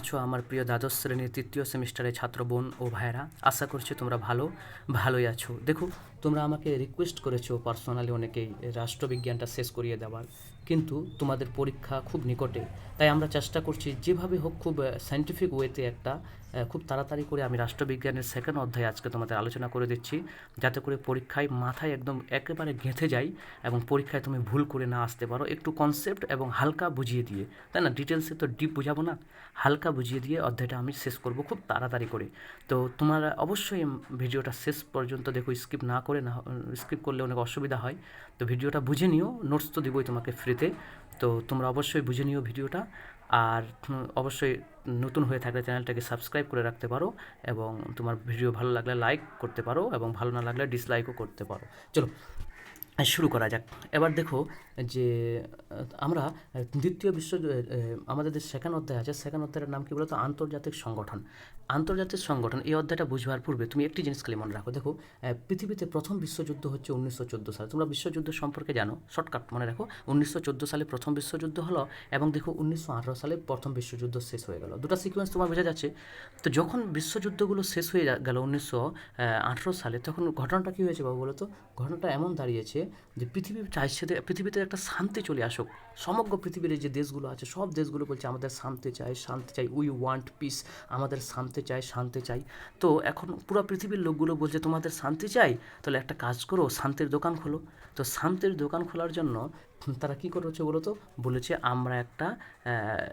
আছো আমার প্রিয় দ্বাদশ শ্রেণির তৃতীয় সেমিস্টারের ছাত্র বোন ও ভাইরা আশা করছি তোমরা ভালো, ভালোই আছো। দেখো, তোমরা আমাকে রিকোয়েস্ট করেছ পার্সোনালি অনেকেই, রাষ্ট্রবিজ্ঞানটা শেষ করিয়ে দেওয়ার। কিন্তু তোমাদের পরীক্ষা খুব নিকটে। তাই আমরা চেষ্টা করছি যেভাবে হোক খুব সায়েন্টিফিক ওয়েতে একটা খুব তাড়াতাড়ি করে আমি রাষ্ট্রবিজ্ঞানের সেকেন্ড অধ্যায় আজকে তোমাদের আলোচনা করে দিচ্ছি। যাতে করে পরীক্ষায় মাথায় একদম একেবারে গেঁথে যায় এবং পরীক্ষায় তুমি ভুল করে না আসতে পারো। একটু কনসেপ্ট এবং হালকা বুঝিয়ে দিয়ে, তাই না? ডিটেলসে তো ডিপ বোঝাবো না। হালকা বুঝিয়ে দিয়ে অধ্যায়টা আমি শেষ করব খুব তাড়াতাড়ি করে। তো তোমরা অবশ্যই ভিডিওটা শেষ পর্যন্ত দেখো স্কিপ না করে না স্কিপ করলে অনেক অসুবিধা হয়। তো ভিডিওটা বুঝে নিও নোটস তো দিবই তোমাকে ফ্রিতে তো তোমরা অবশ্যই বুঝে নিও ভিডিওটা। আর অবশ্যই নতুন হয়ে থাকলে চ্যানেলটাকে সাবস্ক্রাইব করে রাখতে পারো এবং তোমার ভিডিও ভালো লাগলে লাইক করতে পারো এবং ভালো না লাগলে ডিসলাইকও করতে পারো। চলো শুরু করা যাক। এবার দেখো যে, আমরা দ্বিতীয় বিশ্ব আমাদের যে সেকেন্ড অধ্যায় আছে, সেকেন্ড অধ্যায়ের নাম কী বলতো? আন্তর্জাতিক সংগঠন। আন্তর্জাতিক সংগঠন, এই অধ্যায়টা বুঝবার পূর্বে তুমি একটি জিনিস খালি মনে রাখো। দেখো পৃথিবীতে প্রথম বিশ্বযুদ্ধ হচ্ছে উনিশশো চোদ্দ সালে। তোমরা বিশ্বযুদ্ধ সম্পর্কে জানো, শর্টকাট মনে রাখো। উনিশশো চোদ্দ সালে প্রথম বিশ্বযুদ্ধ হলো এবং দেখো উনিশশো আঠারো সালে প্রথম বিশ্বযুদ্ধ শেষ হয়ে গেল। দুটো সিকোয়েন্স তোমার বোঝা যাচ্ছে। তো যখন বিশ্বযুদ্ধগুলো শেষ হয়ে গেল উনিশশো আঠারো সালে, তখন ঘটনাটা কী হয়েছে বাবু বলো তো ঘটনাটা এমন দাঁড়িয়েছে যে পৃথিবী চাইছে পৃথিবীতে একটা শান্তি চলে আসুক। সমগ্র পৃথিবীর যে দেশগুলো আছে, সব দেশগুলো বলছে, আমাদের শান্তি চাই শান্তি চাই উই ওয়ান্ট পিস আমাদের শান্তি চাই শান্তি চাই। তো এখন পুরো পৃথিবীর লোকগুলো বলছে, তোমাদের শান্তি চাই? তাহলে একটা কাজ করো, শান্তির দোকান খোলো। তো শান্তির দোকান খোলার জন্য তারা কী করেছে বলতো? বলেছে আমরা একটা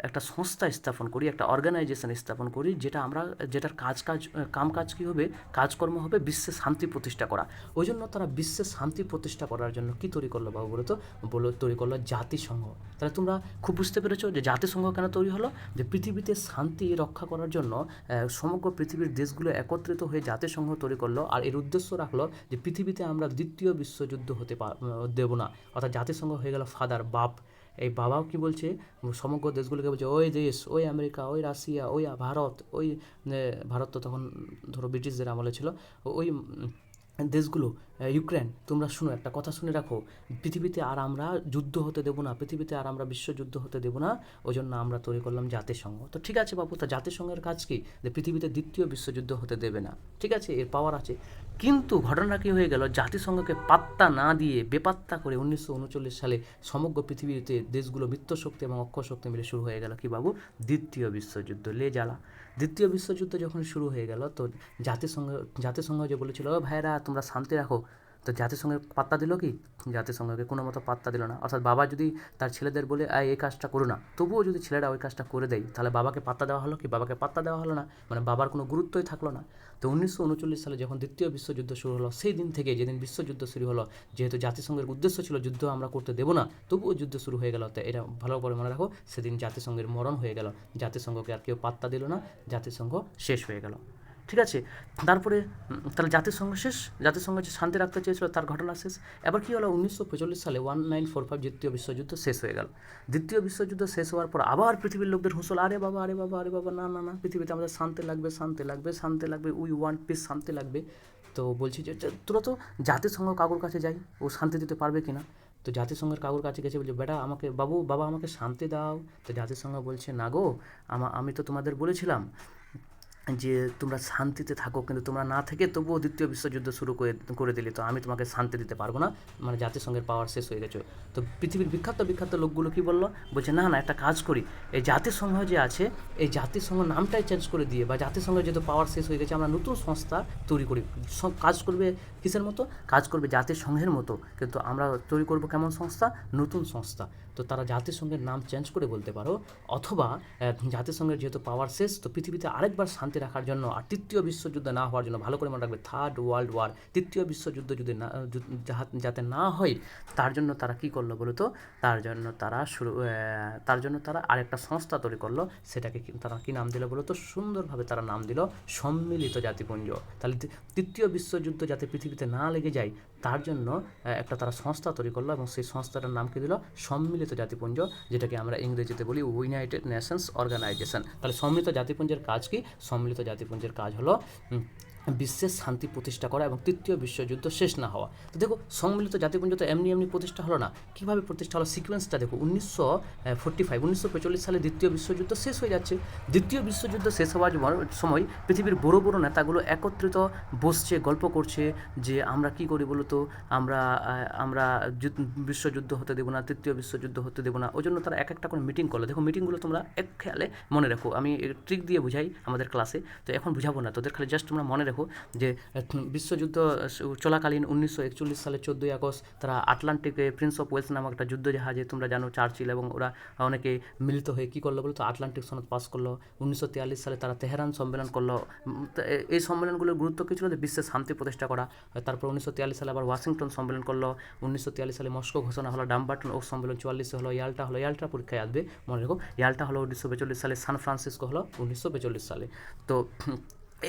একটা সংস্থা স্থাপন করি, একটা অর্গানাইজেশন স্থাপন করি, যেটা আমরা, যেটার কাজ কাজ, কাম কাজ কী হবে? কাজকর্ম হবে বিশ্বে শান্তি প্রতিষ্ঠা করা। ওই জন্য তারা বিশ্বে শান্তি প্রতিষ্ঠা করার জন্য কী তৈরি করল বাবু বলতো? বলো, তৈরি করল জাতিসংঘ। তাহলে তোমরা খুব বুঝতে পেরেছ যে জাতিসংঘ কেন তৈরি হলো? যে পৃথিবীতে শান্তি রক্ষা করার জন্য সমগ্র পৃথিবীর দেশগুলো একত্রিত হয়ে জাতিসংঘ তৈরি করল। আর এর উদ্দেশ্য রাখল যে পৃথিবীতে আমরা দ্বিতীয় বিশ্বযুদ্ধ হতে দেব না। অর্থাৎ জাতিসংঘ হয়ে গেল ফাদার বাপ। এই বাবাও কি বলছে? সমগ্র দেশগুলোকে বলছে, ওই দেশ, ওই আমেরিকা, ওই রাশিয়া, ওই ভারত ওই ভারত তো তখন ধরো ব্রিটিশদের আমলে ছিল। ওই দেশগুলো ইউক্রেন, তোমরা শুনো, একটা কথা শুনে রাখো। পৃথিবীতে আর আমরা যুদ্ধ হতে দেবো না, পৃথিবীতে আর আমরা বিশ্বযুদ্ধ হতে দেবো না ওই জন্য আমরা তৈরি করলাম জাতিসংঘ। তো ঠিক আছে বাবু, তা জাতিসংঘের কাজ কি? যে পৃথিবীতে দ্বিতীয় বিশ্বযুদ্ধ হতে দেবে না। ঠিক আছে, এর পাওয়ার আছে। কিন্তু ঘটনা কী হয়ে গেল? জাতিসংঘকে পাত্তা না দিয়ে, বেপাত্তা করে উনিশশো উনচল্লিশ সালে সমগ্র পৃথিবীতে দেশগুলো মিত্রশক্তি এবং অক্ষশক্তি মিলে শুরু হয়ে গেল কি বাবু? দ্বিতীয় বিশ্বযুদ্ধ লে জ্বালা। দ্বিতীয় বিশ্বযুদ্ধ যখন শুরু হয়ে গেল, তো জাতিসংঘ জাতিসংঘ যে বলেছিল, ও ভাইরা তোমরা শান্তি রাখো। তো জাতিসংঘের পাত্তা দিল কি? জাতিসংঘকে কোনো মতো পাত্তা দিল না। অর্থাৎ বাবা যদি তার ছেলেদের বলে "আয়, এই কাজটা করো না। তবুও যদি ছেলেরা ওই কাজটা করে দেয় তাহলে বাবাকে পাত্তা দেওয়া হলো কি? বাবাকে পাত্তা দেওয়া হলো না। মানে বাবার কোনো গুরুত্বই থাকল না। তো উনিশশো উনচল্লিশ সালে যখন দ্বিতীয় বিশ্বযুদ্ধ শুরু হলো সেই দিন থেকে যেদিন বিশ্বযুদ্ধ শুরু হলো যেহেতু জাতিসংঘের উদ্দেশ্য ছিল যুদ্ধ আমরা করতে দেবো না তবুও যুদ্ধ শুরু হয়ে গেল। তো এটা ভালো করে মনে রাখো সেদিন জাতিসংঘের মরণ হয়ে গেল। জাতিসংঘকে আর কেউ পাত্তা দিল না জাতিসংঘ শেষ হয়ে গেল। ঠিক আছে? তারপরে তাহলে জাতিসংঘ শেষ? জাতিসংঘ যে শান্তি রাখতে চেয়েছিল, তার ঘটনা শেষ? এবার কি হলো? উনিশশো পঁয়তাল্লিশ সালে ওয়ান নাইন ফোর ফাইভ দ্বিতীয় বিশ্বযুদ্ধ শেষ হয়ে গেল। দ্বিতীয় বিশ্বযুদ্ধ শেষ হওয়ার পর আবার পৃথিবীর লোকদের হুঁসল আরে বাবা আরে বাবা আরে বাবা, না না না, পৃথিবীতে আমাদের শান্তি লাগবে শান্তি লাগবে শান্তি লাগবে উই ওয়ান্ট পিস শান্তি লাগবে। তো বলছি যে তোরা তো জাতিসংঘ কাকুর কাছে যাই, ও শান্তি দিতে পারবে কিনা তো জাতিসংঘের কাকুর কাছে গেছে, বলছে, বেটা, আমাকে, বাবু, বাবা আমাকে শান্তি দাও। তো জাতিসংঘ বলছে, না গো আমি তো তোমাদের বলেছিলাম যে তোমরা শান্তিতে থাকো, কিন্তু তোমরা না থেকে তবুও দ্বিতীয় বিশ্বযুদ্ধ শুরু করে করে দিলে। তো আমি তোমাকে শান্তি দিতে পারব না। মানে জাতিসংঘের পাওয়ার শেষ হয়ে গেছে। তো পৃথিবীর বিখ্যাত বিখ্যাত লোকগুলো কি বলল? বলছে, না না, একটা কাজ করি। এই জাতিসংঘ যে আছে, এই জাতিসংঘ নামটাই চেঞ্জ করে দিয়ে, বা জাতিসংঘের যেহেতু পাওয়ার শেষ হয়ে গেছে, আমরা নতুন সংস্থা তৈরি করি। কাজ করবে কিসের মতো? কাজ করবে জাতিসংঘের মতো। কিন্তু আমরা তৈরি করব কেমন সংস্থা? নতুন সংস্থা। তো তারা জাতিসংঘের নাম চেঞ্জ করে বলতে পারো, অথবা জাতিসংঘের যেহেতু পাওয়ার শেষ, তো পৃথিবীতে আরেকবার শান্তি রাখার জন্য আর তৃতীয় বিশ্বযুদ্ধ না হওয়ার জন্য ভালো করে মনে রাখবে থার্ড ওয়ার্ল্ড ওয়ার তৃতীয় বিশ্বযুদ্ধ যদি না যাতে না হয়, তার জন্য তারা কি করল বলো তো? তার জন্য তারা শুরু তার জন্য তারা আরেকটা সংস্থা তৈরি করল, সেটাকে তারা কি নাম দিল বলো তো? সুন্দরভাবে তারা নাম দিল সম্মিলিত জাতিপুঞ্জ। তাহলে তৃতীয় বিশ্বযুদ্ধ যাতে পৃথিবীতে না লেগে যায় তার জন্য একটা তারা সংস্থা তৈরি করল এবং সেই সংস্থাটার নাম কি দিল? সম্মিলিত জাতিপুঞ্জ, যেটাকে আমরা ইংরেজিতে বলি ইউনাইটেড নেশনস অর্গানাইজেশন তাহলে সম্মিলিত জাতিপুঞ্জের কাজ কি? সম্মিলিত জাতিপুঞ্জের কাজ হলো উম, বিশ্বের শান্তি প্রতিষ্ঠা করা এবং তৃতীয় বিশ্বযুদ্ধ শেষ না হওয়া। তো দেখো সম্মিলিত জাতিপুঞ্জ তো এমনি এমনি প্রতিষ্ঠা হলো না। কীভাবে প্রতিষ্ঠা হলো? সিকোয়েন্সটা দেখো উনিশশো ফোর্টি ফাইভ উনিশশো পঁয়তাল্লিশ সালে দ্বিতীয় বিশ্বযুদ্ধ শেষ হয়ে যাচ্ছে। দ্বিতীয় বিশ্বযুদ্ধ শেষ হওয়ার সময় পৃথিবীর বড় বড় নেতাগুলো একত্রিত বসছে গল্প করছে যে আমরা কি করি বলতো আমরা আমরা বিশ্বযুদ্ধ হতে দেবো না তৃতীয় বিশ্বযুদ্ধ হতে দেবো না। ওই জন্য তারা এক একটা করে মিটিং করল। দেখো মিটিংগুলো তোমরা এক খেয়ালে মনে রাখো। আমি ট্রিক দিয়ে বুঝাই আমাদের ক্লাসে তো এখন বুঝাবো না তোদের খালি জাস্ট তোমরা মনে রেখো যে বিশ্বযুদ্ধ চলাকালীন উনিশশো একচল্লিশ সালে চোদ্দোই আগস্ট তারা আটলান্টিকে প্রিন্স অফ ওয়েলস নামক একটা যুদ্ধ জাহাজে তোমরা জানো চার্চিল এবং ওরা অনেকে মিলিত হয়ে কী করল বলো তো আটলান্টিক সনদ পাস করল। উনিশশো সালে তারা তেহরান সম্মেলন করল। এই সম্মেলনগুলোর গুরুত্ব কী ছিল? যে, বিশ্বের শান্তি প্রতিষ্ঠা করা। তারপর উনিশশো সালে আবার ওয়াশিংটন সম্মেলন করল। উনিশশো সালে মস্কো ঘোষণা হলো, ডাম্বার্টন ও সম্মেলন চুয়াল্লিশে হলো, ইয়াল্টা হলো। ইয়াল্টা পরীক্ষায় আসবে, মনে রেখো। ইয়াল্টা হলো উনিশশো সালে সান ফ্রান্সিসকো হলো উনিশশো সালে। তো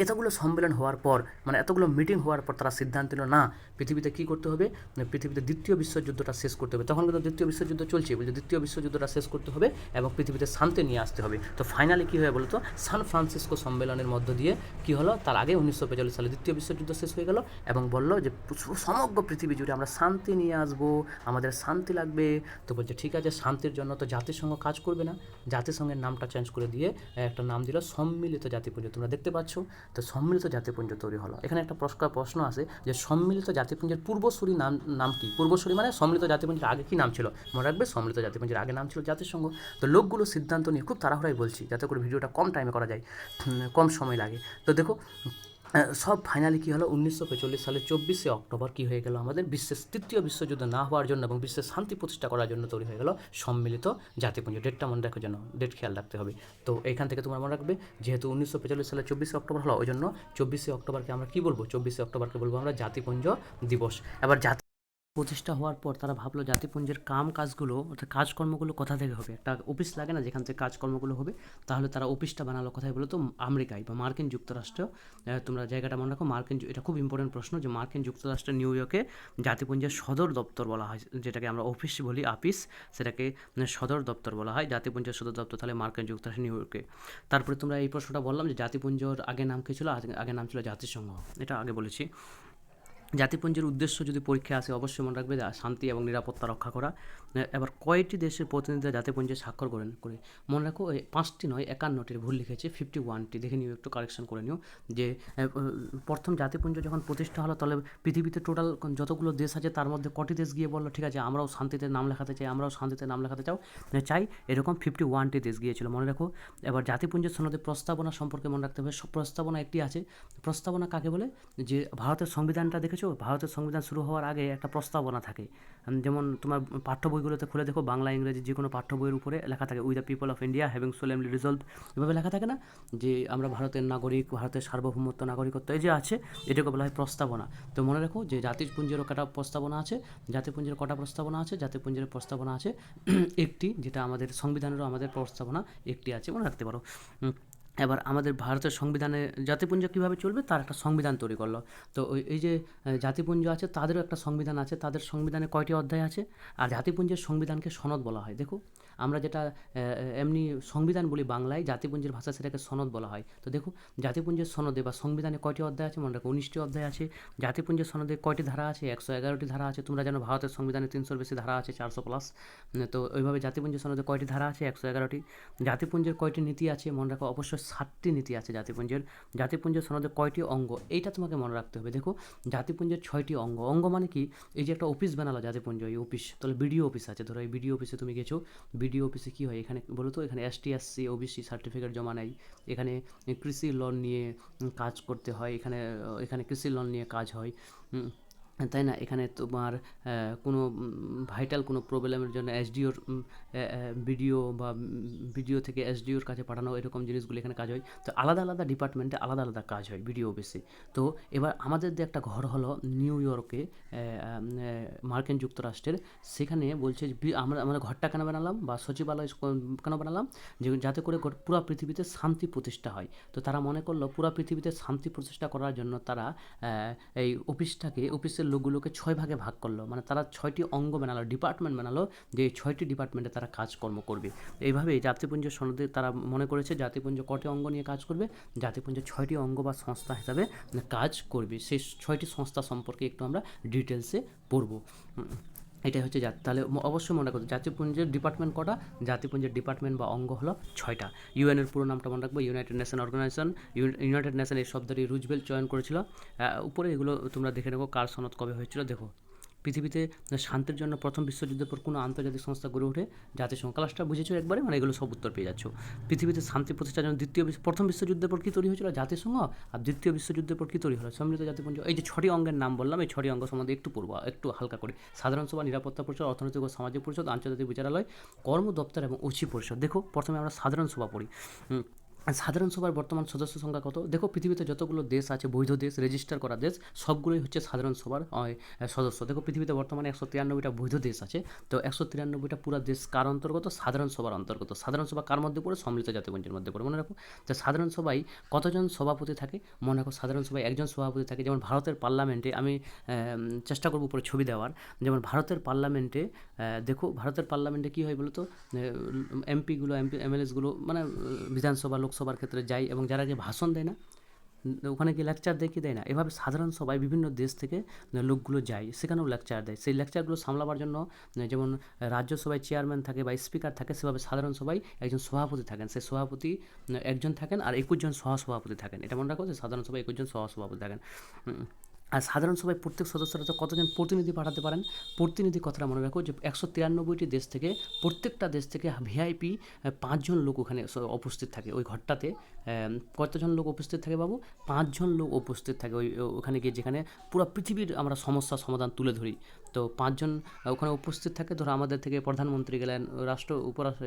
এতগুলো সম্মেলন হওয়ার পর মানে এতগুলো মিটিং হওয়ার পর তারা সিদ্ধান্ত নিল, না, পৃথিবীতে কী করতে হবে? না পৃথিবীতে দ্বিতীয় বিশ্বযুদ্ধটা শেষ করতে হবে। তখন কিন্তু দ্বিতীয় বিশ্বযুদ্ধ চলছে, বলছে দ্বিতীয় বিশ্বযুদ্ধটা শেষ করতে হবে এবং পৃথিবীতে শান্তি নিয়ে আসতে হবে। তো ফাইনালি কী হয় বলতো সান ফ্রান্সিসকো সম্মেলনের মধ্য দিয়ে কী হলো? তার আগে উনিশশো পঁয়তাল্লিশ সালে দ্বিতীয় বিশ্বযুদ্ধ শেষ হয়ে গেল এবং বলল যে সমগ্র পৃথিবী জুড়ে আমরা শান্তি নিয়ে আসব, আমাদের শান্তি লাগবে। তো বলছে, ঠিক আছে, শান্তির জন্য তো জাতিসংঘ কাজ করবে না। জাতিসংঘের নামটা চেঞ্জ করে দিয়ে একটা নাম দিল, সম্মিলিত জাতিপুঞ্জ তোমরা দেখতে পাচ্ছ তো সম্মিলিত জাতিপুঞ্জ তৈরি হলো। এখানে একটা প্রশ্ন প্রশ্ন আছে যে সম্মিলিত জাতিপুঞ্জের পূর্বসূরি নাম নাম কি? পূর্বসূরি মানে সম্মিলিত জাতিপুঞ্জের আগে কি নাম ছিল? মনে রাখবে, সম্মিলিত জাতিপুঞ্জের আগে নাম ছিল জাতিসংঘ। তো লোকগুলো সিদ্ধান্ত নিয়ে খুব তাড়াহুড়াই বলছি, যাতে করে ভিডিওটা কম টাইমে করা যায় কম সময় লাগে। তো দেখো সব ফাইনালি কী হলো? উনিশশো ছেচল্লিশ সালে চব্বিশে অক্টোবর কী হয়ে গেল? আমাদের বিশ্বের তৃতীয় বিশ্বযুদ্ধ না হওয়ার জন্য এবং বিশ্বের শান্তি প্রতিষ্ঠা করার জন্য তৈরি হয়ে গেল সম্মিলিত জাতিপুঞ্জ। ডেটটা মনে রাখার জন্য ডেট খেয়াল রাখতে হবে। তো এখান থেকে তোমরা মনে রাখবে, যেহেতু উনিশশো ছেচল্লিশ সালে চব্বিশে অক্টোবর হলো, ওই জন্য চব্বিশে অক্টোবরকে আমরা কী বলব? চব্বিশে অক্টোবরকে বলব আমরা জাতিপুঞ্জ দিবস। এবার জাতি প্রতিষ্ঠা হওয়ার পর তারা ভাবলো জাতিপুঞ্জের কাম কাজগুলো, অর্থাৎ কাজকর্মগুলো কোথা থেকে হবে? একটা অফিস লাগে না যেখান থেকে কাজকর্মগুলো হবে? তাহলে তারা অফিসটা বানালো কোথায় বলো তো? আমেরিকায়, বা মার্কিন যুক্তরাষ্ট্র। তোমরা জায়গাটা মনে রাখো, মার্কিন এটা খুব ইম্পর্টেন্ট প্রশ্ন যে মার্কিন যুক্তরাষ্ট্রের নিউ ইয়র্কে জাতিপুঞ্জের সদর দপ্তর বলা হয়, যেটাকে আমরা অফিস বলি, আপিস। সেটাকে মানে সদর দপ্তর বলা হয়, জাতিপুঞ্জের সদর দপ্তর, তাহলে মার্কিন যুক্তরাষ্ট্র নিউ ইয়র্কে। তারপরে তোমরা এই প্রশ্নটা বললাম যে জাতিপুঞ্জর আগে নাম কী ছিল? আগে নাম ছিল জাতিসংঘ। এটা আগে বলেছি। জাতিপুঞ্জের উদ্দেশ্য যদি পরীক্ষা আসে, অবশ্যই মনে রাখবে শান্তি এবং নিরাপত্তা রক্ষা করা। এবার কয়টি দেশের প্রতিনিধিরা জাতিপুঞ্জে স্বাক্ষর করেন? করে মনে রাখো পাঁচটি নয়, একান্নটির ভুল লিখেছে ফিফটি ওয়ানটি দেখে নিও, একটু কারেকশন করে নিও যে প্রথম জাতিপুঞ্জ যখন প্রতিষ্ঠা হলো, তাহলে পৃথিবীতে টোটাল যতগুলো দেশ আছে, তার মধ্যে কটি দেশ গিয়ে বলল, ঠিক আছে, আমরাও শান্তিতে নাম লেখাতে চাই, আমরাও শান্তিতে নাম লেখাতে চাও। চাই, এরকম ফিফটি ওয়ানটি দেশ গিয়েছিল, মনে রাখো। এবার জাতিপুঞ্জের সনদে প্রস্তাবনা সম্পর্কে মনে রাখতে হবে। সব প্রস্তাবনা একটি আছে। প্রস্তাবনা কাকে বলে? যে, ভারতের সংবিধানটা দেখেছ? ভারতের সংবিধান শুরু হওয়ার আগে একটা প্রস্তাবনা থাকে। যেমন তোমার পাঠ্য বইগুলোতে খুলে দেখো, বাংলা, ইংরেজি যে কোনো পাঠ্য বইয়ের উপরে লেখা থাকে we the people of India having solemnly resolve এভাবে লেখা থাকে না? যে আমরা ভারতের নাগরিক, ভারতের সার্বভৌমত্ব, নাগরিকত্ব, এই যে আছে, এটাকে বলা হয় প্রস্তাবনা। তো মনে রাখো যে জাতিপুঞ্জেরও কটা প্রস্তাবনা আছে, জাতিপুঞ্জের কটা প্রস্তাবনা আছে, জাতিপুঞ্জের প্রস্তাবনা আছে, একটি, যেটা আমাদের সংবিধানেরও আমাদের প্রস্তাবনা, একটি আছে, মনে রাখতে পারো। এবার আমাদের ভারতের সংবিধানে জাতিপুঞ্জ কীভাবে চলবে, তার একটা সংবিধান তৈরি করল। তো ওই, এই যে জাতিপুঞ্জ আছে, তাদেরও একটা সংবিধান আছে, তাদের সংবিধানে কয়টি অধ্যায় আছে? আর জাতিপুঞ্জের সংবিধানকে সনদ বলা হয়, দেখো। আমরা যেটা এমনি সংবিধান বলি বাংলায়, জাতিপুঞ্জের ভাষা সেটাকে সনদ বলা হয়। তো দেখো জাতিপুঞ্জের সনদে বা সংবিধানে কয়টি অধ্যায় আছে? মনে রাখো, উনিশটি অধ্যায় আছে। জাতিপুঞ্জের সনদে কয়টি ধারা আছে? একশো এগারোটি ধারা আছে। তোমরা জানো ভারতের সংবিধানে তিনশোর বেশি ধারা আছে, চারশো প্লাস তো ওইভাবে জাতিপুঞ্জের সনদে কয়টি ধারা আছে? একশো এগারোটি। জাতিপুঞ্জের কয়টি নীতি আছে? মনে রাখো, অবশ্যই ষাটটি নীতি আছে জাতিপুঞ্জের। জাতিপুঞ্জের সনদে কয়টি অঙ্গ? এইটা তোমাকে মনে রাখতে হবে। দেখো, জাতিপুঞ্জের ছয়টি অঙ্গ। অঙ্গ মানে কি? এই যে একটা অফিস বানালো জাতিপুঞ্জ এই অফিস। তাহলে বিডিও অফিস আছে। ধরো এই বিডিও অফিসে তুমি গেছো। বিডিও অফিসে কী হয়? এখানে বলো তো এখানে এসটি এসসি ওবিসি সার্টিফিকেট জমা নেয়। এখানে কৃষি লোন নিয়ে কাজ করতে হয়, এখানে এখানে কৃষি লোন নিয়ে কাজ হয়। তাই না? এখানে তোমার কোনো ভাইটাল কোনো প্রবলেমের জন্য এসডিওর বিডিও বা বিডিও থেকে এসডিওর কাছে পাঠানো এরকম জিনিসগুলো এখানে কাজ হয়। তো আলাদা আলাদা ডিপার্টমেন্টে আলাদা আলাদা কাজ হয় বিডিও অফিসে তো এবার আমাদের যে একটা ঘর হলো নিউ ইয়র্কে মার্কিন যুক্তরাষ্ট্রের, সেখানে বলছে আমরা আমরা ঘরটা কেন বানালাম বা সচিবালয় কেন বানালাম? যে, যাতে করে পুরো পৃথিবীতে শান্তি প্রতিষ্ঠা হয়। তো তারা মনে করল পুরো পৃথিবীতে শান্তি প্রতিষ্ঠা করার জন্য তারা এই অফিসটাকে অফিসের লোকগুলোকে ছয় ভাগে ভাগ করল। মানে তারা ছয়টি অঙ্গ বানালো ডিপার্টমেন্ট বানালো, যে ছয়টি ডিপার্টমেন্টে তারা কাজকর্ম করবে। এইভাবে জাতিপুঞ্জ সনদে তারা মনে করেছে জাতিপুঞ্জ কটি অঙ্গ নিয়ে কাজ করবে, জাতিপুঞ্জ ছয়টি অঙ্গ বা সংস্থা হিসাবে কাজ করবে। সেই ছয়টি সংস্থা সম্পর্কে একটু আমরা ডিটেলসে পড়ব। এটাই হচ্ছে জাতি তাহলে অবশ্যই মনে করতে জাতিপুঞ্জের ডিপার্টমেন্ট কটা? জাতিপুঞ্জের ডিপার্টমেন্ট বা অঙ্গ হলো ছয়টা। ইউএনের পুরো নামটা মনে রাখব United Nation Organisation United Nation এই শব্দটি রুজবেল চয়ন করেছিল। উপরে এগুলো তোমরা দেখে নেব, কার সনদ কবে হয়েছিল, দেখো। পৃথিবীতে শান্তির জন্য প্রথম বিশ্বযুদ্ধের পর কোনো আন্তর্জাতিক সংস্থা গড়ে ওঠে? জাতিসংঘ। ক্লাসটা বুঝেছ একবারে? মানে এগুলো সব উত্তর পেয়ে যাচ্ছ। পৃথিবীতে শান্তি প্রতিষ্ঠার জন্য দ্বিতীয় প্রথম বিশ্বযুদ্ধের পর কী তৈরি হয়েছিল? জাতিসংঘ। আর দ্বিতীয় বিশ্বযুদ্ধের পর কী তৈরি হলো? সম্মিলিত জাতিপুঞ্জ এই যে ছটি অঙ্গের নাম বললাম, এই ছটি অঙ্গ সম্বন্ধে একটু পড়ব, একটু হালকা করে। সাধারণ সভা, নিরাপত্তা পরিষদ, অর্থনৈতিক ও সামাজিক পরিষদ, আন্তর্জাতিক বিচারালয় কর্ম দপ্তর এবং ওসি পরিষদ। দেখো, প্রথমে আমরা সাধারণ সভা পড়ি। সাধারণ সভার বর্তমান সদস্য সংখ্যা কত? দেখো, পৃথিবীতে যতগুলো দেশ আছে, বৈধ দেশ রেজিস্টার করা দেশ, সবগুলোই হচ্ছে সাধারণ সভার সদস্য। দেখো, পৃথিবীতে বর্তমানে একশো তিরানব্বইটা বৈধ দেশ আছে। তো একশো তিরানব্বইটা পুরো দেশ কার অন্তর্গত? সাধারণ সভার অন্তর্গত। সাধারণ সভা কার মধ্যে পড়ে? সম্মিলিত জাতিপুঞ্জের মধ্যে পড়ে। মনে রাখো তো সাধারণ সভায় কতজন সভাপতি থাকে? মনে রাখো, সাধারণ সভায় একজন সভাপতি থাকে। যেমন ভারতের পার্লামেন্টে আমি চেষ্টা করব উপরে ছবি দেওয়ার। যেমন ভারতের পার্লামেন্টে দেখো, ভারতের পার্লামেন্টে কী হয় বলো তো এমপিগুলো, এমপি, এমএলএসগুলো মানে বিধানসভা, লোকসভার ক্ষেত্রে যায় এবং যারা গিয়ে ভাষণ দেয় না, ওখানে গিয়ে লেকচার দেয় কি দেয় না? এভাবে সাধারণ সবাই বিভিন্ন দেশ থেকে লোকগুলো যায়, সেখানেও লেকচার দেয়। সেই লেকচারগুলো সামলাবার জন্য যেমন রাজ্যসভায় চেয়ারম্যান থাকে বা স্পিকার থাকে, সেভাবে সাধারণ সবাই একজন সভাপতি থাকেন। সেই সভাপতি একজন থাকেন আর একুশজন সহসভাপতি থাকেন। এটা মনে রাখো যে সাধারণ সভায় একুশ জন সহসভাপতি থাকেন। আর সাধারণ সভায় প্রত্যেক সদস্যরা তো কতজন প্রতিনিধি পাঠাতে পারেন? প্রতিনিধি কথাটা মনে রাখো যে একশো তিরানব্বইটি দেশ থেকে, প্রত্যেকটা দেশ থেকে ভিআইপি পাঁচজন লোক ওখানে উপস্থিত থাকে ওই ঘরটাতে। কতজন লোক উপস্থিত থাকে বাবু? পাঁচজন লোক উপস্থিত থাকে ওই ওখানে গিয়ে যেখানে পুরো পৃথিবীর আমরা সমস্যা সমাধান তুলে ধরি। তো পাঁচজন ওখানে উপস্থিত থাকে। ধরো আমাদের থেকে প্রধানমন্ত্রী গেলেন, রাষ্ট্র, উপরাষ্ট্র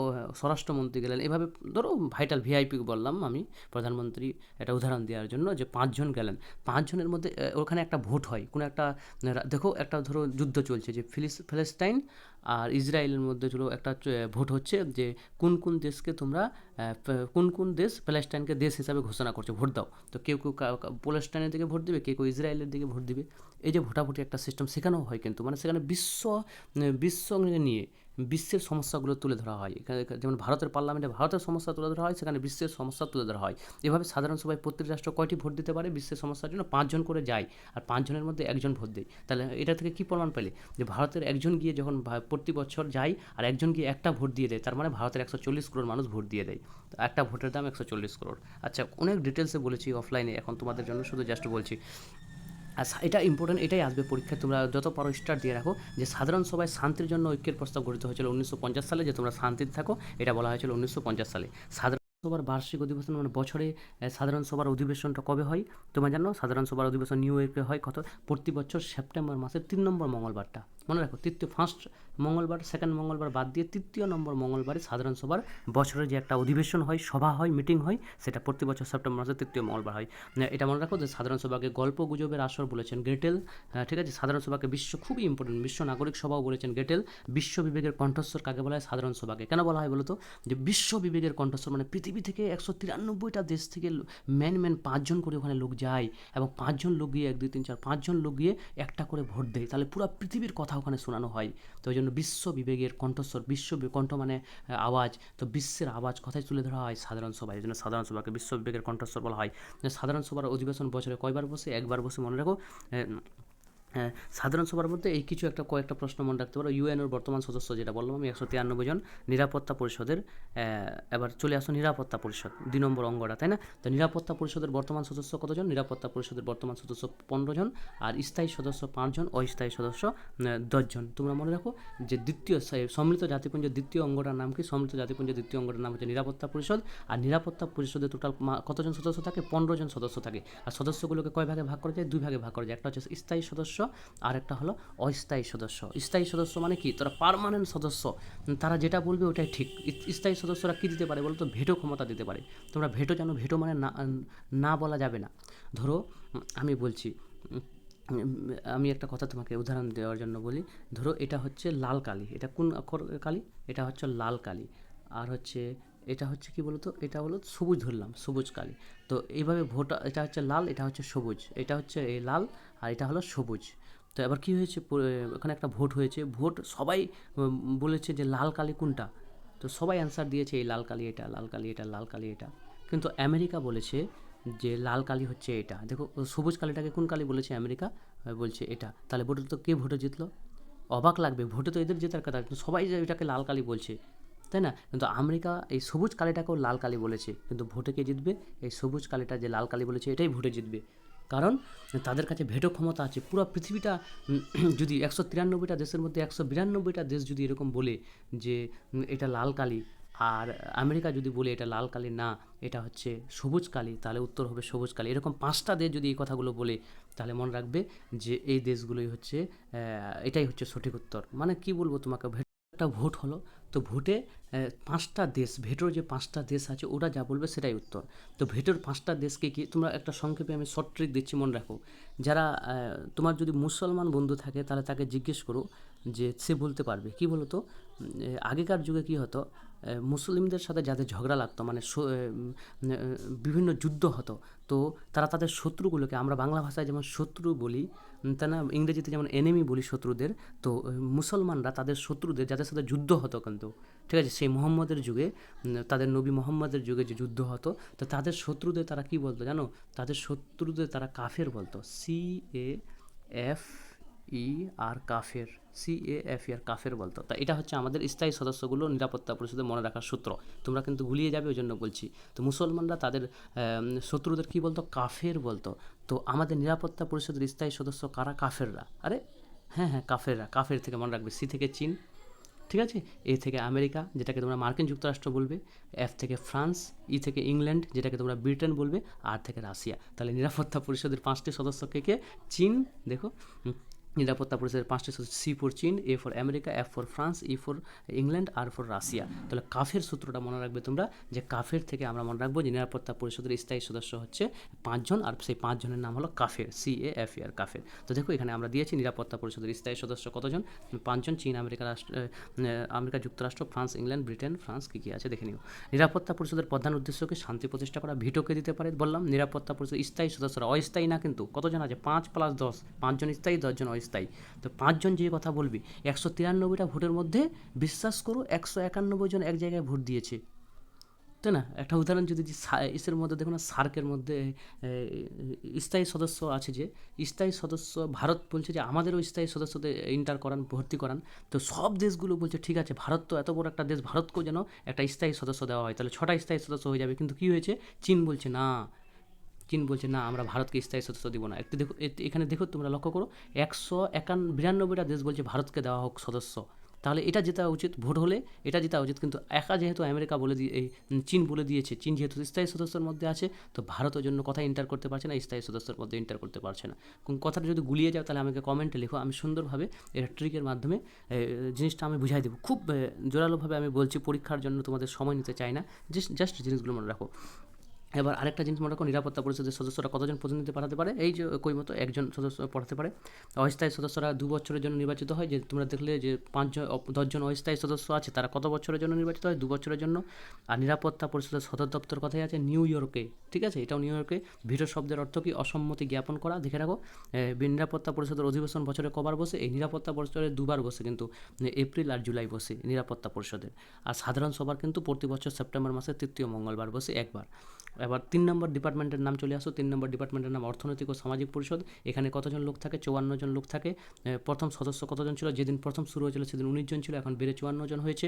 ও, স্বরাষ্ট্রমন্ত্রী গেলেন। এভাবে ধরো ভাইটাল ভিআইপি বললাম আমি, প্রধানমন্ত্রী একটা উদাহরণ দেওয়ার জন্য যে পাঁচজন গেলেন। পাঁচজনের মধ্যে ওখানে একটা ভোট হয়। কোনো একটা, দেখো একটা ধরো যুদ্ধ চলছে যে ফিলিস ফিলিস্তাইন আর ইসরায়েলের মধ্যে ছিল একটা ভোট হচ্ছে যে কোন কোন দেশকে তোমরা কোন কোন দেশ প্যালেস্টাইনকে দেশ হিসাবে ঘোষণা করছে, ভোট দাও। তো কেউ কেউ প্যালেস্টাইনের দিকে ভোট দিবে, কেউ কেউ ইসরায়েলের দিকে ভোট দিবে। এই যে ভোটাভুটি একটা সিস্টেম সেখানেও হয় কিন্তু। মানে সেখানে বিশ্ব বিশ্ব নিয়ে বিশ্বের সমস্যাগুলো তুলে ধরা হয়। এখানে যেমন ভারতের পার্লামেন্টে ভারতের সমস্যা তুলে ধরা হয়, সেখানে বিশ্বের সমস্যা তুলে ধরা হয়। এভাবে সাধারণ সভায় প্রত্যেক রাষ্ট্র কয়টি ভোট দিতে পারে? বিশ্বের সমস্যার জন্য পাঁচজন করে যায় আর পাঁচজনের মধ্যে একজন ভোট দেয়। তাহলে এটা থেকে কী প্রমাণ পেলে? যে ভারতের একজন গিয়ে যখন প্রতি বছর যায় আর একজন গিয়ে একটা ভোট দিয়ে দেয়, তার মানে ভারতের একশো চল্লিশ করোড় মানুষ ভোট দিয়ে দেয়। একটা ভোটের দাম একশো চল্লিশ করোড় আচ্ছা অনেক ডিটেলসে বলেছি অফলাইনে এখন তোমাদের জন্য শুধু জাস্ট বলছি। এটা ইম্পর্টেন্ট এটাই আসবে পরীক্ষায়। তোমরা যত পারো স্টার দিয়ে রাখো যে সাধারণ সবাই শান্তির জন্য ঐক্যের প্রস্তাব গঠিত হয়েছিল উনিশশো পঞ্চাশ সালে, যে তোমরা শান্তিতে থাকো, এটা বলা হয়েছিল উনিশশো পঞ্চাশ সালে। সাধারণ সভার বার্ষিক অধিবেশন মানে বছরে সাধারণ সভার অধিবেশনটা কবে হয়? তোমরা জানো, সাধারণ সভার অধিবেশন নিউ ইয়র্কে হয় কত? প্রতি বছর সেপ্টেম্বর মাসের তিন নম্বর মঙ্গলবারটা। মনে রাখো, তৃতীয়, ফার্স্ট মঙ্গলবার, সেকেন্ড মঙ্গলবার বাদ দিয়ে তৃতীয় নম্বর মঙ্গলবারে সাধারণ সভার বছরে যে একটা অধিবেশন হয়, সভা হয়, মিটিং হয়, সেটা প্রতি বছর সেপ্টেম্বর মাসের তৃতীয় মঙ্গলবার হয়। এটা মনে রাখো যে সাধারণ সভাকে গল্প গুজবের আসর বলেছেন গেটেল। ঠিক আছে? সাধারণ সভাকে বিশ্ব, খুবই ইম্পর্টেন্ট বিশ্ব নাগরিক সভাও বলেছেন গেটেল। বিশ্ব বিবেকের কণ্ঠস্বর কাকে বলা হয়? সাধারণ সভাকে। কেন বলা হয় বলো তো যে বিশ্ব বিবেকের কণ্ঠস্বর মানে পৃথিবী থেকে একশো তিরানব্বইটা দেশ থেকে ম্যান ম্যান পাঁচজন করে ওখানে লোক যায় এবং পাঁচজন লোক গিয়ে এক, দুই, তিন, চার, পাঁচজন লোক গিয়ে একটা করে ভোট দেয়। তাহলে পুরো পৃথিবীর কথা ওখানে শোনানো হয়। তো ওই জন্য বিশ্ব বিবেকের কণ্ঠস্বর, বিশ্ব কণ্ঠ মানে আওয়াজ, তো বিশ্বের আওয়াজ কথাই তুলে ধরা হয় সাধারণ সভায়। এই জন্য সাধারণ সভাকে বিশ্ব বিবেকের কণ্ঠস্বর বলা হয়। সাধারণ সভার অধিবেশন বছরে কয়বার বসে? একবার বসে মনে রাখো হ্যাঁ, সাধারণ সভার মধ্যে এই কিছু একটা কয়েকটা প্রশ্ন মনে রাখতে পারো। ইউএনওর বর্তমান সদস্য যেটা বললাম আমি একশো তিরানব্বই জন নিরাপত্তা পরিষদের এবার চলে আসো নিরাপত্তা পরিষদ দুই নম্বর অঙ্গটা তাই না? তো নিরাপত্তা পরিষদের বর্তমান সদস্য কতজন? নিরাপত্তা পরিষদের বর্তমান সদস্য পনেরো জন আর স্থায়ী সদস্য পাঁচজন অস্থায়ী সদস্য দশজন। তোমরা মনে রাখো যে দ্বিতীয় সম্মিলিত জাতিপুঞ্জের দ্বিতীয় অঙ্গটার নাম কি? সম্মিলিত জাতিপুঞ্জের দ্বিতীয় অঙ্গটার নাম হচ্ছে নিরাপত্তা পরিষদ আর নিরাপত্তা পরিষদে টোটাল কতজন সদস্য থাকে? পনেরো জন সদস্য থাকে। আর সদস্যগুলোকে কয় ভাগে ভাগ করা যায়? দুই ভাগে ভাগ করা যায়। একটা হচ্ছে স্থায়ী সদস্য আর একটা হলো অস্থায়ী সদস্য। স্থায়ী সদস্য মানে কি? তারা পার্মানেন্ট সদস্য। তারা যেটা বলবে ওটাই ঠিক। স্থায়ী সদস্যরা কী দিতে পারে বলো তো ভেটো ক্ষমতা দিতে পারে। তোমরা ভেটো জানো ভেটো মানে না না বলা যাবে না। ধরো, আমি বলছি, আমি একটা কথা তোমাকে উদাহরণ দেওয়ার জন্য বলি। ধরো এটা হচ্ছে লাল কালি। এটা কোন অক্ষর কালি? এটা হচ্ছে লাল কালি। আর হচ্ছে এটা হচ্ছে কি বলতো? এটা হলো সবুজ ধরলাম, সবুজ কালি। তো এইভাবে ভোট, এটা হচ্ছে লাল, এটা হচ্ছে সবুজ। এটা হচ্ছে এই লাল আর এটা হলো সবুজ। তো এবার কী হয়েছে? ওখানে একটা ভোট হয়েছে। ভোট সবাই বলেছে যে লাল কালি কোনটা? তো সবাই অ্যান্সার দিয়েছে এই লাল কালি এটা, লাল কালি এটা, লাল কালি এটা। কিন্তু আমেরিকা বলেছে যে লাল কালি হচ্ছে এটা। দেখো, সবুজ কালিটাকে কোন কালি বলেছে? আমেরিকা বলছে এটা। তাহলে ভোটে তো কে ভোটে জিতলো? অবাক লাগবে। ভোটে তো এদের জেতার কথা, কিন্তু সবাই এটাকে লাল কালি বলছে। তাই না? কিন্তু আমেরিকা এই সবুজ কালিটাকেও লাল কালি বলেছে। কিন্তু ভোটে কে জিতবে? এই সবুজ কালিটা যে লাল কালি বলেছে, এটাই ভোটে জিতবে। কারণ তাদের কাছে ভেটো ক্ষমতা আছে। পুরো পৃথিবীটা যদি একশো তিরানব্বইটা দেশের মধ্যে একশো বিরানব্বইটা দেশ যদি এরকম বলে যে এটা লাল কালি, আর আমেরিকা যদি বলে এটা লাল কালি না, এটা হচ্ছে সবুজ কালি, তাহলে উত্তর হবে সবুজ কালি। এরকম পাঁচটা দেশ যদি এই কথাগুলো বলে, তাহলে মনে রাখবে যে, এই দেশগুলোই হচ্ছে এটাই হচ্ছে সঠিক উত্তর। মানে কি বলব তোমাকে? একটা ভোট হলো, তো ভোটে পাঁচটা দেশ ভেটোর যে পাঁচটা দেশ আছে, ওরা যা বলবে সেটাই উত্তর। তো ভেটোর পাঁচটা দেশকে কি, তোমরা একটা সংক্ষেপে আমি শর্ট ট্রিক দিচ্ছি, মনে রাখো। যারা তোমার যদি মুসলমান বন্ধু থাকে, তাহলে তাকে জিজ্ঞেস করো যে সে বলতে পারবে। কি বলো তো আগেকার যুগে কি হতো? মুসলিমদের সাথে যাদের ঝগড়া লাগতো মানে বিভিন্ন যুদ্ধ হতো, তো তারা তাদের শত্রুগুলোকে, আমরা বাংলা ভাষায় যেমন শত্রু বলি তা না, ইংরেজিতে যেমন এনেমি বলি শত্রুদের, তো মুসলমানরা তাদের শত্রুদের, যাদের সাথে যুদ্ধ হতো কিন্তু, ঠিক আছে, সেই মোহাম্মদের যুগে তাদের নবী মোহাম্মদের যুগে যে যুদ্ধ হতো, তো তাদের শত্রুদের তারা কি বলতো জানো? তাদের শত্রুদের তারা কাফের বলতো সি এ এফ ই আর কাফের, সি এ এফ আর কাফের বলতো। তা এটা হচ্ছে আমাদের স্থায়ী সদস্যগুলো নিরাপত্তা পরিষদে মনে রাখার সূত্র। তোমরা কিন্তু গুলিয়ে যাবে ওই জন্য বলছি। তো মুসলমানরা তাদের শত্রুদের কি বলতো? কাফের বলতো। তো আমাদের নিরাপত্তা পরিষদের স্থায়ী সদস্য কারা? কাফেররা। আরে হ্যাঁ হ্যাঁ কাফেররা। কাফের থেকে মনে রাখবে। সি থেকে চীন, ঠিক আছে? এ থেকে আমেরিকা, যেটাকে তোমরা মার্কিন যুক্তরাষ্ট্র বলবে। এফ থেকে ফ্রান্স, ই থেকে ইংল্যান্ড, যেটাকে তোমরা ব্রিটেন বলবে। আর থেকে রাশিয়া। তাহলে নিরাপত্তা পরিষদের পাঁচটি সদস্য কে? চীন। দেখো নিরাপত্তা পরিষদের পাঁচটি সদস্য সি ফর চীন, A for America, F for France, E for England, R for Russia. তাহলে কাফের সূত্রটা মনে রাখবে তোমরা যে কাফের থেকে আমরা মনে রাখব যে নিরাপত্তা পরিষদের স্থায়ী সদস্য হচ্ছে পাঁচজন, আর সেই পাঁচজনের নাম হলো কাফের, সি এ এফ আর কাফের। তো দেখো এখানে আমরা দিয়েছি নিরাপত্তা পরিষদের স্থায়ী সদস্য কতজন? পাঁচজন, চীন, আমেরিকা রাষ্ট্র আমেরিকা যুক্তরাষ্ট্র, ফ্রান্স, ইংল্যান্ড, ব্রিটেন, ফ্রান্স, কী কী আছে দেখে নিও। নিরাপত্তা পরিষদের প্রধান উদ্দেশ্যকে শান্তি প্রতিষ্ঠা করা, ভিটোকে দিতে পারে বললাম। নিরাপত্তা পরিষদের স্থায়ী সদস্যরা অস্থায়ী না কিন্তু কতজন আছে? পাঁচ প্লাস দশ। পাঁচজন স্থায়ী, দশজন অস্থায়ী। তো পাঁচজন যে কথা বলবি, একশো তিরানব্বইটা ভোটের মধ্যে বিশ্বাস করো একশো একানব্বই জন এক জায়গায় ভোট দিয়েছে। তাই না? একটা উদাহরণ যদি ইসের মধ্যে, দেখো না, সার্কের মধ্যে স্থায়ী সদস্য আছে যে, স্থায়ী সদস্য, ভারত বলছে যে, আমাদেরও স্থায়ী সদস্যদের ইন্টার করান, ভর্তি করান। তো সব দেশগুলো বলছে, ঠিক আছে, ভারত তো এত বড় একটা দেশ, ভারতকেও যেন একটা স্থায়ী সদস্য দেওয়া হয়। তাহলে ছটা স্থায়ী সদস্য হয়ে যাবে। কিন্তু কী হয়েছে? চীন বলছে, না চীন বলছে, না, আমরা ভারতকে স্থায়ী সদস্য দিব না। একটু দেখো এখানে দেখো, তোমরা লক্ষ্য করো, একশো একান বিরানব্বইটা দেশ বলছে ভারতকে দেওয়া হোক সদস্য। তাহলে এটা জেতা উচিত ভোট হলে, এটা জেতা উচিত। কিন্তু একা যেহেতু আমেরিকা বলে দিয়ে এই চীন বলে দিয়েছে, চীন যেহেতু স্থায়ী সদস্যের মধ্যে আছে, তো ভারতের জন্য কথা ইন্টার করতে পারছে না স্থায়ী সদস্যের মধ্যে ইন্টার করতে পারছে না। কথাটা যদি গুলিয়ে যাও, তাহলে আমাকে কমেন্টে লিখো। আমি সুন্দরভাবে এটা ট্রিকের মাধ্যমে জিনিসটা আমি বুঝাই দেবো। খুব জোরালোভাবে আমি বলছি, পরীক্ষার জন্য তোমাদের সময় নিতে চাই না। জাস্ট জিনিসগুলো মনে রাখো। এবার আরেকটা জিনিস মনে রাখো, নিরাপত্তা পরিষদের সদস্যরা কতজন প্রতিনিধি পাঠাতে পারে? এই যে কই মতো একজন সদস্য পড়াতে পারে। অস্থায়ী সদস্যরা দু বছরের জন্য নির্বাচিত হয়। যে তোমরা দেখলে যে পাঁচজন দশজন অস্থায়ী সদস্য আছে, তারা কত বছরের জন্য নির্বাচিত হয়? দু বছরের জন্য। আর নিরাপত্তা পরিষদের সদর দপ্তর কথাই আছে, নিউ ইয়র্কে। ঠিক আছে? এটাও নিউ ইয়র্কে। ভিড় শব্দের অর্থ কি? অসম্মতি জ্ঞাপন করা। দেখে রাখো নিরাপত্তা পরিষদের অধিবেশন বছরে কবার বসে। এই নিরাপত্তা পরিষদের দুবার বসে কিন্তু এপ্রিল আর জুলাই বসে নিরাপত্তা পরিষদের আর সাধারণ সভার কিন্তু প্রতি বছর সেপ্টেম্বর মাসের তৃতীয় মঙ্গলবার বসে একবার। এবার তিন নম্বর ডিপার্টমেন্টের নাম চলে আসো। তিন নম্বর ডিপার্টমেন্টের নাম অর্থনৈতিক ও সামাজিক পরিষদ। এখানে কতজন লোক থাকে? চুয়ান্ন জন লোক থাকে। প্রথম সদস্য কতজন ছিল? যেদিন প্রথম শুরু হয়েছিল সেদিন উনিশ জন ছিল, এখন বেড়ে চুয়ান্ন জন হয়েছে।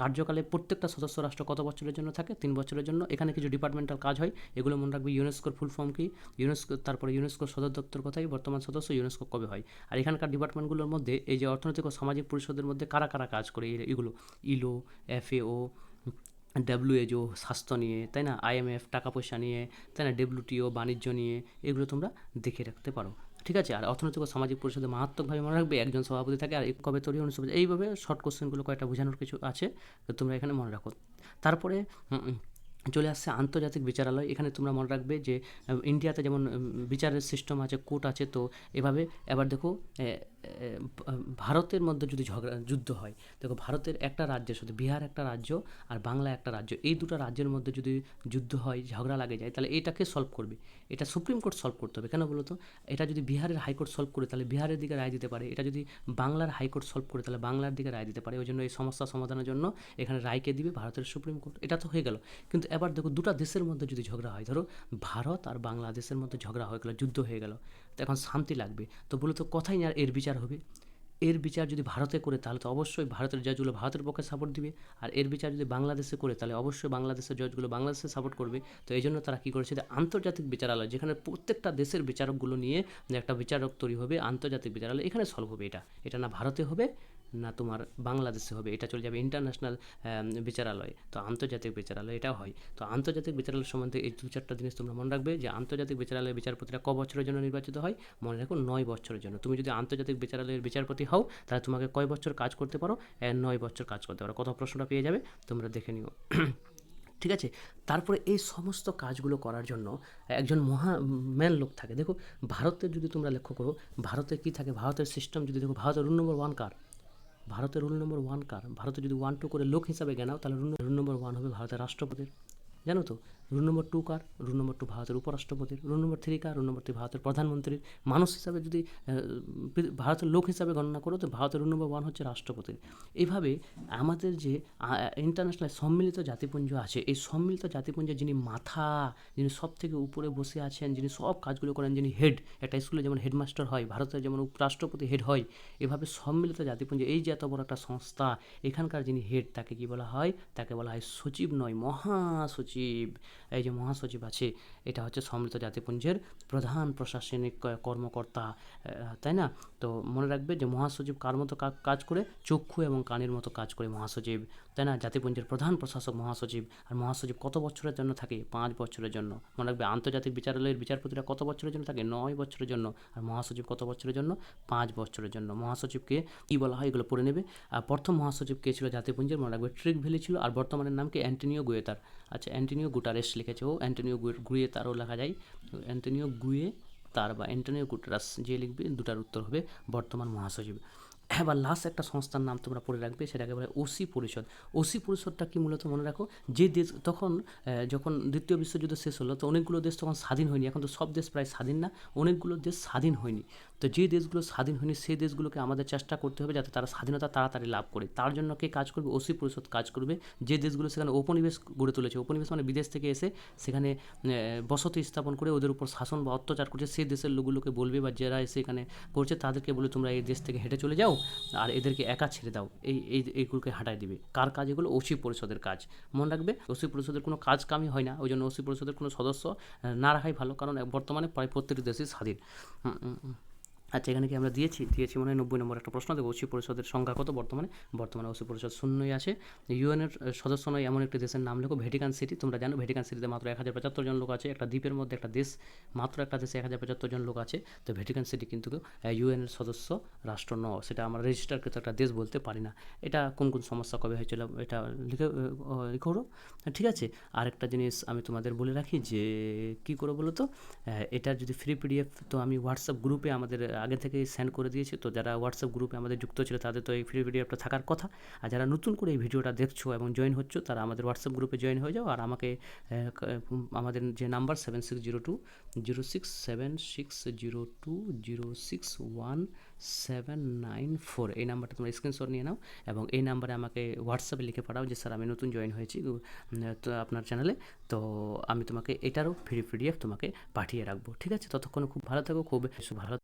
কার্যকালে প্রত্যেকটা সদস্য রাষ্ট্র কত বছরের জন্য থাকে? তিন বছরের জন্য। এখানে কিছু ডিপার্টমেন্টাল কাজ হয়। এগুলো মনে রাখবে ইউনেস্কোর ফুল ফর্ম কি? ইউনেস্কো তারপরে ইউনেস্কোর সদর দপ্তর কথাই বর্তমান সদস্য ইউনেস্কো কবে হয়? আর এখানকার ডিপার্টমেন্টগুলোর মধ্যে এই যে অর্থনৈতিক ও সামাজিক পরিষদের মধ্যে কারা কারা কাজ করে? এগুলো। ইলো এফএও ডাব্লিউএইচও স্বাস্থ্য নিয়ে, তাই না? আইএমএফ টাকা পয়সা নিয়ে, তাই না? ডব্লিউটিও বাণিজ্য নিয়ে, এগুলো তোমরা দেখে রাখতে পারো। ঠিক আছে? আর অর্থনৈতিক ও সামাজিক পরিষদে মারাত্মকভাবে মনে রাখবে, একজন সভাপতি থাকে আর কবে তৈরি পঁচাশি এইভাবে শর্ট কোশ্চেনগুলো কয়েকটা বোঝানোর কিছু আছে তোমরা এখানে মনে রাখো। তারপরে চলে আসছে আন্তর্জাতিক বিচারালয়। এখানে তোমরা মনে রাখবে যে ইন্ডিয়াতে যেমন বিচারের সিস্টেম আছে কোর্ট আছে, তো এভাবে, এবার দেখো ভারতের মধ্যে যদি ঝগড়া, যুদ্ধ হয়, দেখো ভারতের একটা রাজ্যের সাথে বিহার একটা রাজ্য আর বাংলা একটা রাজ্য, এই দুটো রাজ্যের মধ্যে যদি যুদ্ধ হয়, ঝগড়া লাগে যায়, তাহলে এটাকে সলভ করবে। এটা সুপ্রিম কোর্ট সলভ করতে হবে। কেন বলো তো? এটা যদি বিহারের হাইকোর্ট সলভ করে, তাহলে বিহারের দিকে রায় দিতে পারে। এটা যদি বাংলার হাইকোর্ট সলভ করে, তাহলে বাংলার দিকে রায় দিতে পারে। ওই জন্য এই সমস্যা সমাধানের জন্য এখানে রায়কে দিবে ভারতের সুপ্রিম কোর্ট। এটা তো হয়ে গেল। কিন্তু এবার দেখো দুটো দেশের মধ্যে যদি ঝগড়া হয়, ধরো ভারত আর বাংলাদেশের মধ্যে ঝগড়া হয়ে গেলো, যুদ্ধ হয়ে গেল। তো এখন শান্তি লাগবে। তো বলে তো কথাই না এর বিচার হবে? এর বিচার যদি ভারতে করে, তাহলে তো অবশ্যই ভারতের জজগুলো ভারতের পক্ষে সাপোর্ট দিবে। আর এর বিচার যদি বাংলাদেশে করে, তাহলে অবশ্যই বাংলাদেশের জজগুলো বাংলাদেশে সাপোর্ট করবে। তো এই জন্য তারা কী করেছে? আন্তর্জাতিক বিচারালয়, যেখানে প্রত্যেকটা দেশের বিচারকগুলো নিয়ে একটা বিচারক তৈরি হবে, আন্তর্জাতিক বিচারালয় এখানে সলভ হবে এটা। এটা না ভারতে হবে না তোমার বাংলাদেশে হবে, এটা চলে যাবে ইন্টারন্যাশনাল বিচারালয়। তো আন্তর্জাতিক বিচারালয় এটাও হয়। তো আন্তর্জাতিক বিচারালয় সম্বন্ধে এই দু চারটা জিনিস তোমরা মনে রাখবে যে আন্তর্জাতিক বিচারালয়ের বিচারপতিরা ক বছরের জন্য নির্বাচিত হয়? মনে রাখো নয় বছরের জন্য। তুমি যদি আন্তর্জাতিক বিচারালয়ের বিচারপতি হও, তাহলে তোমাকে কয় বছর কাজ করতে পারো? নয় বছর কাজ করতে পারো। কত প্রশ্নটা পেয়ে যাবে? তোমরা দেখে নিও। ঠিক আছে? তারপরে এই সমস্ত কাজগুলো করার জন্য একজন মহা ম্যান লোক থাকে। দেখো, ভারতের যদি তোমরা লক্ষ্য করো, ভারতে কী থাকে? ভারতের সিস্টেম যদি দেখো, ভারতের রুল নম্বর ওয়ান কার? ভারতের রুল নম্বর ওয়ান কার? ভারতে যদি ওয়ান টু করে লোক হিসাবে জ্ঞানাও তাহলে রুল নম্বর ওয়ান হবে ভারতের রাষ্ট্রপতির জানো তো? রুল নম্বর টু কার? রুল নম্বর টু ভারতের উপরাষ্ট্রপতির। রুল নম্বর থ্রি কার? রুল নম্বর থ্রি ভারতের প্রধানমন্ত্রীর। মানুষ হিসাবে যদি ভারতের লোক হিসাবে গণনা করো তো, ভারতের রুল নম্বর ওয়ান হচ্ছে রাষ্ট্রপতির। এইভাবে আমাদের যে ইন্টারন্যাশনাল সম্মিলিত জাতিপুঞ্জ আছে, এই সম্মিলিত জাতিপুঞ্জের যিনি মাথা, যিনি সব থেকে উপরে বসে আছেন, যিনি সব কাজগুলো করেন, যিনি হেড একটা স্কুলে যেমন হেডমাস্টার হয়, ভারতের যেমন উপরাষ্ট্রপতি হেড হয়, এভাবে সম্মিলিত জাতিপুঞ্জ, এই যে এত বড় একটা সংস্থা, এখানকার যিনি হেড তাকে কি বলা হয়? তাকে বলা হয় সচিব নয়, মহাসচিব। এই যে মহাসচিব আছে, এটা হচ্ছে সম্মিলিত জাতিপুঞ্জের প্রধান প্রশাসনিক কর্মকর্তা তাই না? তো মনে রাখবে যে মহাসচিব কার মতো কাজ করে? চক্ষু এবং কানের মতো কাজ করে মহাসচিব, তাই না? জাতিপুঞ্জের প্রধান প্রশাসক মহাসচিব, আর মহাসচিব কত বছরের জন্য থাকে? পাঁচ বছরের জন্য। মনে রাখবে আন্তর্জাতিক বিচারালয়ের বিচারপতিরা কত বছরের জন্য থাকে? নয় বছরের জন্য। আর মহাসচিব কত বছরের জন্য? পাঁচ বছরের জন্য। মহাসচিবকে কী বলা হয়? এগুলো পড়ে নেবে। আর প্রথম মহাসচিব কে ছিল জাতিপুঞ্জের? মনে রাখবে ট্রিক ভ্যালি ছিল, আর বর্তমানের নাম কি? Antonio Guterres. আচ্ছা অ্যান্টনিও গুটারেস লিখেছে ও। অ্যান্টনিও গুয়ে তারও লেখা যায়। অ্যান্টনিও গুয়ে তার বা অ্যান্টনিও গুটারাস যে লিখবে, দুটার উত্তর হবে বর্তমান মহাসচিব। এবার লাস্ট একটা সংস্থার নাম তোমরা পড়ে রাখবে, সেটাকে বলে ওসি পরিষদ। ওসি পরিষদটা কি মূলত মনে রাখো? যে দেশ তখন যখন দ্বিতীয় বিশ্বযুদ্ধ শেষ হলো, তো অনেকগুলো দেশ তখন স্বাধীন হয়নি। এখন তো সব দেশ প্রায় স্বাধীন না, অনেকগুলো দেশ স্বাধীন হয়নি। তো যে দেশগুলো স্বাধীন হয়নি, সেই দেশগুলোকে আমাদের চেষ্টা করতে হবে যাতে তারা স্বাধীনতা তাড়াতাড়ি লাভ করে। তার জন্য কে কাজ করবে? ওসি পরিষদ কাজ করবে। যে দেশগুলো সেখানে উপনিবেশ গড়ে তুলেছে, উপনিবেশ মানে বিদেশ থেকে এসে সেখানে বসতি স্থাপন করে ওদের উপর শাসন বা অত্যাচার করছে, সেই দেশের লোকগুলোকে বলবে বা যারা এসে এখানে করছে, তাদেরকে বলে, তোমরা এই দেশ থেকে হেঁটে চলে যাও আর এদেরকে একা ছেড়ে দাও। এই এই, এইগুলোকে হাঁটাই দিবে। কার কাজ এগুলো? ওসি পরিষদের কাজ। মনে রাখবে, ওসি পরিষদের কোনো কাজ কামই হয় না। ওই জন্য ওসি পরিষদের কোনো সদস্য না রাখাই ভালো। কারণ বর্তমানে প্রায় প্রত্যেকটি দেশই স্বাধীন। আচ্ছা এখানে কি আমরা দিয়েছি? দিয়েছি মনে নব্বই নম্বর একটা প্রশ্ন। দেবো ওসি পরিষদের সংখ্যা কত বর্তমানে? বর্তমানে ওসি পরিষদ শূন্যই আছে। ইউএনের সদস্য নয়, এমন একটি দেশের নাম লেখো ভেটিকান সিটি তোমরা জানো ভেটিকান সিটিতে মাত্র এক হাজার পঁচাত্তর জন লোক আছে। একটা দ্বীপের মধ্যে একটা দেশ, মাত্র একটা দেশে এক হাজার পঁচাত্তর জন লোক আছে। তো ভেটিকান সিটি কিন্তু ইউএনের সদস্য, রাষ্ট্র ন সেটা আমরা রেজিস্টারকৃত একটা দেশ বলতে পারি না। এটা কোন কোন সমস্যা কবে হয়েছিল, এটা লিখে লিখো ঠিক আছে? আরেকটা জিনিস আমি তোমাদের বলে রাখি যে, কী করে বলো তো? এটা যদি ফ্রি পিডিএফ তো আমি হোয়াটসঅ্যাপ গ্রুপে আমাদের আগে থেকেই সেন্ড করে দিয়েছি। তো যারা হোয়াটসঅ্যাপ গ্রুপে আমাদের যুক্ত ছিল, তাদের তো এই ফ্রি ভিডিওটা থাকার কথা। আর যারা নতুন করে এই ভিডিওটা দেখছ এবং জয়েন হচ্ছ, তারা আমাদের হোয়াটসঅ্যাপ গ্রুপে জয়েন হয়ে যাও। আর আমাকে আমাদের যে number seven six zero two zero six seven six zero two zero six one seven nine four এই নাম্বারটা তোমরা স্ক্রিনশট নিয়ে নাও এবং এই নাম্বারে আমাকে হোয়াটসঅ্যাপে লিখে পাঠাও যে, স্যার, আমি নতুন জয়েন হয়েছি তো আপনার চ্যানেলে তো আমি তোমাকে এটারও ফ্রি পিডিএফ তোমাকে পাঠিয়ে রাখব। ঠিক আছে? ততক্ষণ খুব ভালো থাকো, খুব ভালো